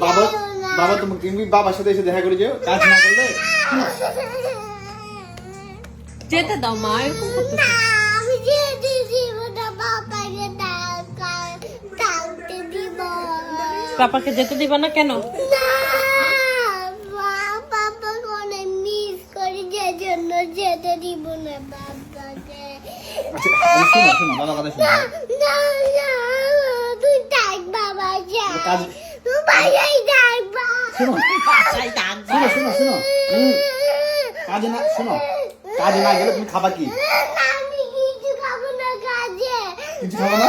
বাবা বাবা তোমাকে তুমি বাবার সাথে এসে দেখা করে যেও কাজ না করলে? যেতে দাও মা এরকম করতেছে আমি যেতে দিব না বাবাকে ডাকতে দিব। পাপাকে যেতে দিবা না কেন? যেতে দিব না বাবাকে। আচ্ছা শোনো শোনো বাবা কথা শোনো। না না তুই বাবা যা। শোনো। শোনো শোনো শোনো। কাজে না শোনো। কাজে না গেলে তুমি খাবা কি? কিছু খাব না? কাজে কিছু খাব না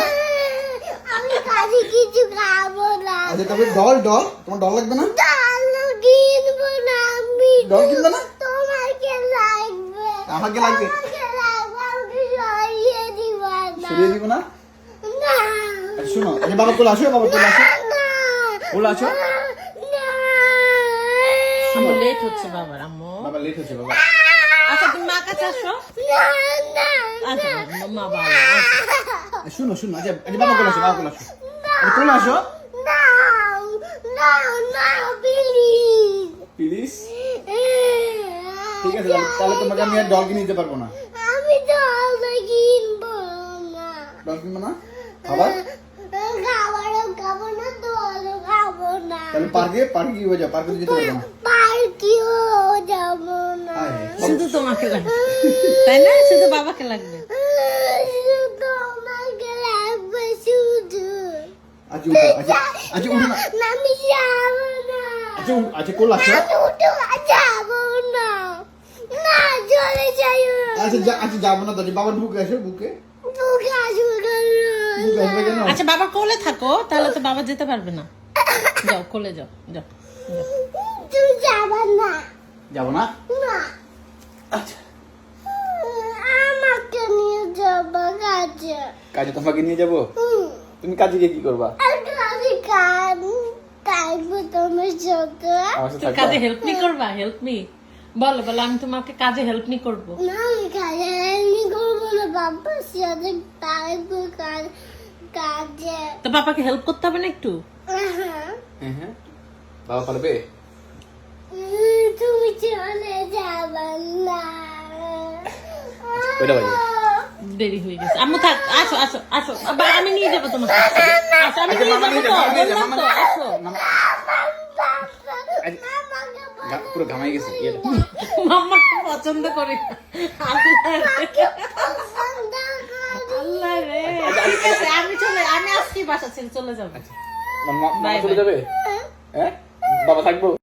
আমি কাজে কিছু খাব না আচ্ছা তবে ডল ডল। তোমার ডল লাগবে না? ডালো কিনবো না? আমি ডল কিনবে না তোমাকে লাগবে আমাকে লাগবে। আমাকে লাগবে। সরিয়ে দিবা না? আচ্ছা শোনো। বাবা কোলে আসো বাবা কোলে আসো। আসো না। আম্মু লেট হচ্ছে বাবার আম্মু। বাবা লেট হচ্ছে বাবা। আচ্ছা তুমি মা কাছে আসো। আচ্ছা মা ভালো আচ্ছা। শোনো শোনো আচ্ছা বাবা কোলে আসো বাবা কোলে আসো। কোলে আসো। না না না প্লিজ ঠিক আছে তাহলে- তোমাকে আমি আর ডল কিনে দিতে পারব না। আমি জল কিনবো না ডল কিনবো না? খাবার খাবারও খাব না জলও খাব না তাহলে পার্কে। পার্কে কি হয়ে পার্কে যেতে পারব না। পার্কেও যাব না। শুধু তোমাকে লাগবে। তাই না? শুধু বাবাকে লাগবে। শুধু আমাকে লাগবে শুধু। উঠো উঠো না। না, আমি যাব না। উঠো, কোলে আসো আমি উঠে যাব না। না চলে যাই আচ্ছা আচ্ছা যাব না বাবার বুকে আসো বুকে? বুকে আসব আচ্ছা বাবার কোলে থাকো তাহলে তো বাবা যেতে পারবে না। যাও কোলে যাও যাও। তুই যাবা না। যাব না? না। আচ্ছা। আমাকে নিয়ে যাবা কাজে। কাজে তোমাকে নিয়ে যাব? তুমি কাজে গিয়ে কি করবা? কাজে কাজ থাকব তোমার সাথে তুমি কাজে হেল্প মি করবা? হেল্প মি বলো বলো আমি তোমাকে কাজে হেল্প মি করব। না আমি কাজে এমনি করব না। বাবার সাথে থাকব কাজ কাজে। তো পাপাকে হেল্প করতে হবে না একটু। হ্যাঁ হ্যাঁ। বাবা পারবে তুমি চলে যাবা না। কয়টা বাজে? দেরি হয়ে গেছে। আম্মু থাক আসো আসো আসো। আবার আমি নিয়ে যাব তোমাকে। আসো আমি আচ্ছা, নিয়ে যাব তো বললাম তো আসো। আচ্ছা, পুরো ঘামাই গেছে মাম্মা খুব পছন্দ করি আল্লাহ রে। ঠিক আছে আমি চলে আমি আজকে বাসা ছেড়ে চলে যাব। চলে যাবে? হ্যাঁ? বাবা থাকব?